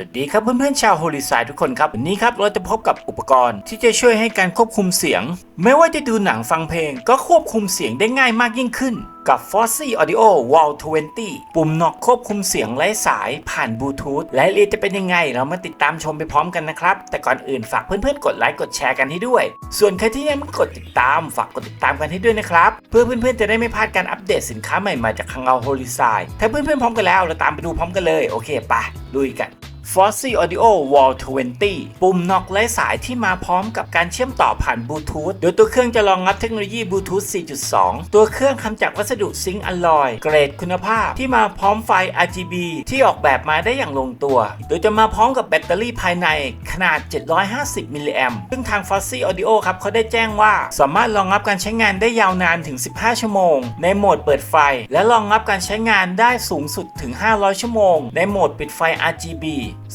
วัสดีครับเพื่อนๆชาวโฮลิซายทุกคนครับ วันนี้ครับเราจะพบกับอุปกรณ์ที่จะช่วยให้การควบคุมเสียง ไม่ว่าจะดูหนังฟังเพลง ก็ควบคุมเสียงได้ง่ายมากยิ่งขึ้น กับ f o s s y Audio Wall 20 ปุ่มนอกควบคุมเสียงไร้สายผ่านบลูทูธรายละเอียจะเป็นยังไง เรามาติดตามชมไปพร้อมกันนะครับ แต่ก่อนอื่นฝากเพื่อนๆกดไลค์กดแชร์กันให้ด้วย ส่วนใครที่ยังไม่กดติดตามฝากกดติดตามกันให้ด้วยนะครับเพื่อเพื่อนๆจะได้ไม่พลาดการอัปเดตสินค้าใหม่ๆจากทางเราโฮลิซายถ้าเพื่อนๆพร้อมกันแล้วเราตามไปดูพร้อมกันเลยโอเคไปลุยกัน f o s s y Audio Wall 20 ปุ่มน็อกไร้สายที่มาพร้อมกับการเชื่อมต่อผ่านบลูทูธโดยตัวเครื่องจะรองรับเทคโนโลยีบลูทูธ 4.2 ตัวเครื่องทำจากวัสดุซิงค์อลลอย เกรดคุณภาพที่มาพร้อมไฟ RGB ที่ออกแบบมาได้อย่างลงตัว โดยจะมาพร้อมกับแบตเตอรี่ภายในขนาด 750 มิลลิแอมซึ่งทาง f o s s y Audio ครับเขาได้แจ้งว่า สามารถรองรับการใช้งานได้ยาวนานถึง 15 ชั่วโมง ในโหมดเปิดไฟ และรองรับการใช้งานได้สูงสุดถึง 500 ชั่วโมง ในโหมดปิดไฟ RGB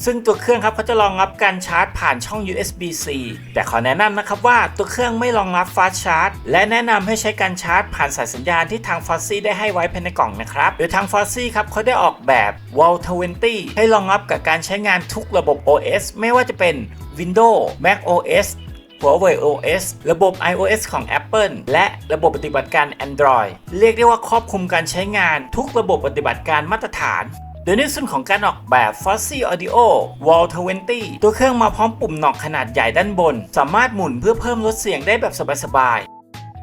ซึ่งตัวเครื่องครับเขาจะรองรับการชาร์จผ่านช่อง USB-C แต่ขอแนะนำนะครับว่าตัวเครื่องไม่รองรับฟาสชาร์จและแนะนำให้ใช้การชาร์จผ่านสายสัญญาณที่ทาง f o s s y ได้ให้ไว้ภายในกล่องนะครับ โดยทาง f o s s y ครับเขาได้ออกแบบ Wall 20 ให้รองรับกับการใช้งานทุกระบบ OS ไม่ว่าจะเป็น Windows Mac OS Huawei OS ระบบ iOS ของ Apple และระบบปฏิบัติการ Android เรียกได้ว่าครอบคลุมการใช้งานทุกระบบปฏิบัติการมาตรฐาน โดยในส่วนของการออกแบบ f o s s y Audio Wall 20 ตัวเครื่องมาพร้อมปุ่มหนอกขนาดใหญ่ด้านบน สามารถหมุนเพื่อเพิ่มลดเสียงได้แบบสบาย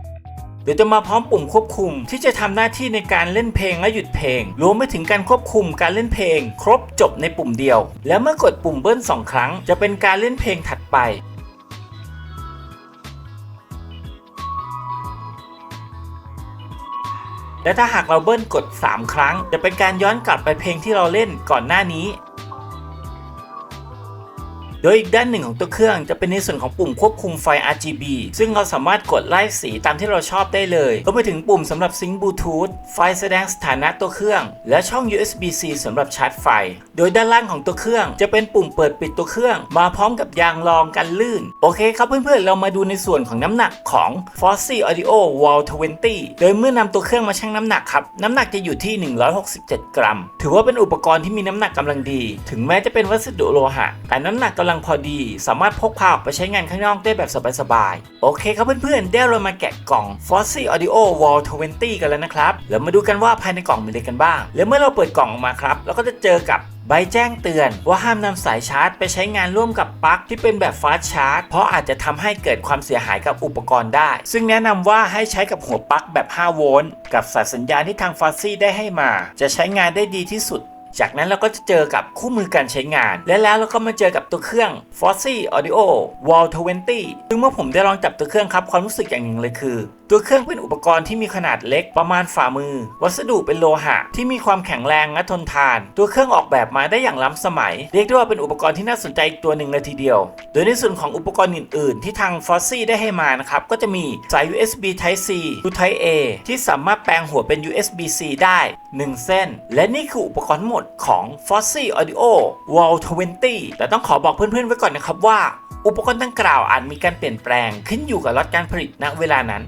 ๆ โดยจะมาพร้อมปุ่มควบคุมที่จะทำหน้าที่ในการเล่นเพลงและหยุดเพลง รวมไปถึงการควบคุมการเล่นเพลง ครบจบในปุ่มเดียว และเมื่อกดปุ่มเบิ้ลสองครั้ง จะเป็นการเล่นเพลงถัดไป และถ้าหากเราเบิ้ลกด 3 ครั้ง จะเป็นการย้อนกลับไปเพลงที่เราเล่นก่อนหน้านี้ โดยอีกด้านหนึ่งของตัวเครื่องจะเป็นในส่วนของปุ่มควบคุมไฟ RGB ซึ่งเราสามารถกดไล่สีตามที่เราชอบได้เลยรวมไปถึงปุ่มสำหรับซิงค์บลูทูธไฟแสดงสถานะตัวเครื่อง และช่อง USB-C สำหรับชาร์จไฟ โดยด้านล่างของตัวเครื่อง จะเป็นปุ่มเปิดปิดตัวเครื่อง มาพร้อมกับยางรองกันลื่น โอเคครับเพื่อนๆ เรามาดูในส่วนของน้ำหนักของ f o s s y Audio Wall 20 โดยเมื่อนำตัวเครื่องมาชั่งน้ำหนักครับน้ำหนักจะอยู่ที่ 167 กรัม ถือว่าเป็นอุปกรณ์ที่มีน้ำหนักกำลังดี ถึงแม้จะเป็นวัสดุโลหะ แต่น้ำหนักกำลังพอดี สามารถพกพาออกไปใช้งานข้างนอกได้แบบสบายๆ โอเคครับเพื่อนๆ เดี๋ยวเรามาแกะกล่อง f o s s y Audio Wall 20 กันแล้วนะครับ แล้วมาดูกันว่าภายในกล่องมีอะไรกันบ้าง แล้วเมื่อเราเปิดกล่องออกมาครับ เราก็จะเจอกับใบแจ้งเตือนว่าห้ามนำสายชาร์จไปใช้งานร่วมกับปลั๊กที่เป็นแบบฟาสชาร์จ เพราะอาจจะทำให้เกิดความเสียหายกับอุปกรณ์ได้ ซึ่งแนะนำว่าให้ใช้กับหัวปลั๊กแบบ 5 โวลต์ กับสายสัญญาณที่ทางฟาซี่ได้ให้มา จะใช้งานได้ดีที่สุด จากนั้นเราก็จะเจอกับคู่มือการใช้งาน และแล้วเราก็มาเจอกับตัวเครื่อง f o s s y Audio Wall 20 ซึ่งเมื่อผมได้ลองจับตัวเครื่องครับความรู้สึกอย่างหนึ่งเลยคือ ตัวเครื่องเป็นอุปกรณ์ที่มีขนาดเล็กประมาณฝ่ามือ วัสดุเป็นโลหะ ที่มีความแข็งแรงและทนทาน ตัวเครื่องออกแบบมาได้อย่างล้ำสมัย เรียกได้ว่าเป็นอุปกรณ์ที่น่าสนใจอีกตัวหนึ่งเลยทีเดียว โดยในส่วนของอุปกรณ์อื่น ๆ ที่ทาง f o s s y ได้ให้มานะครับก็จะมีสาย USB Type C to Type A ที่สามารถแปลงหัวเป็น USB-C ได้ 1 เส้น และนี่คืออุปกรณ์หมดของ f o s s y Audio Wall 20 แต่ต้องขอบอกเพื่อน ๆ ไว้ก่อนนะครับว่า อุปกรณ์ดังกล่าวอาจมีการเปลี่ยนแปลงขึ้นอยู่กับล็อตการผลิตณเวลานั้น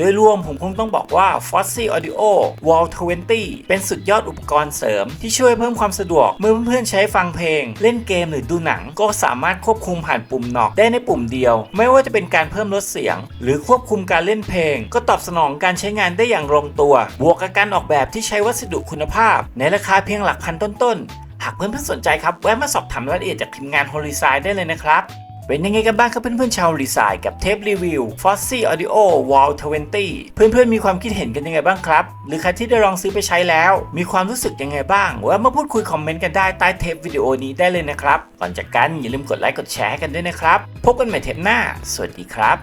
ดยรวมผมคงต้องบอกว่า f o s s y Audio Wall 20 เป็นสุดยอดอุปกรณ์เสริม ที่ช่วยเพิ่มความสะดวก เมื่อเพื่อนๆใช้ฟังเพลง เล่นเกมหรือดูหนัง ก็สามารถควบคุมผ่านปุ่มนอกได้ในปุ่มเดียว ไม่ว่าจะเป็นการเพิ่มลดเสียง หรือควบคุมการเล่นเพลง ก็ตอบสนองการใช้งานได้อย่างลงตัว บวกกับการออกแบบที่ใช้วัสดุคุณภาพ ในราคาเพียงหลักพันต้นๆหากเพื่อนๆสนใจครับแวะมาสอบถามรายละเอียดจากทีมงาน h o l i s i ได้เลยนะครับ เป็นยังไงกันบ้างครับเพื่อนๆชาวรีไซน์กับเทปรีวิว f o s s y Audio Wall 20 เพื่อนๆมีความคิดเห็นกันยังไงบ้างครับ หรือใครที่ได้ลองซื้อไปใช้แล้ว มีความรู้สึกยังไงบ้างว่ามาพูดคุยคอมเมนต์กันได้ใต้เทปวิดีโอนี้ได้เลยนะครับ ก่อนจากกันอย่าลืมกดไลค์กดแชร์ให้กันด้วยนะครับ พบกันใหม่เทปหน้า สวัสดีครับ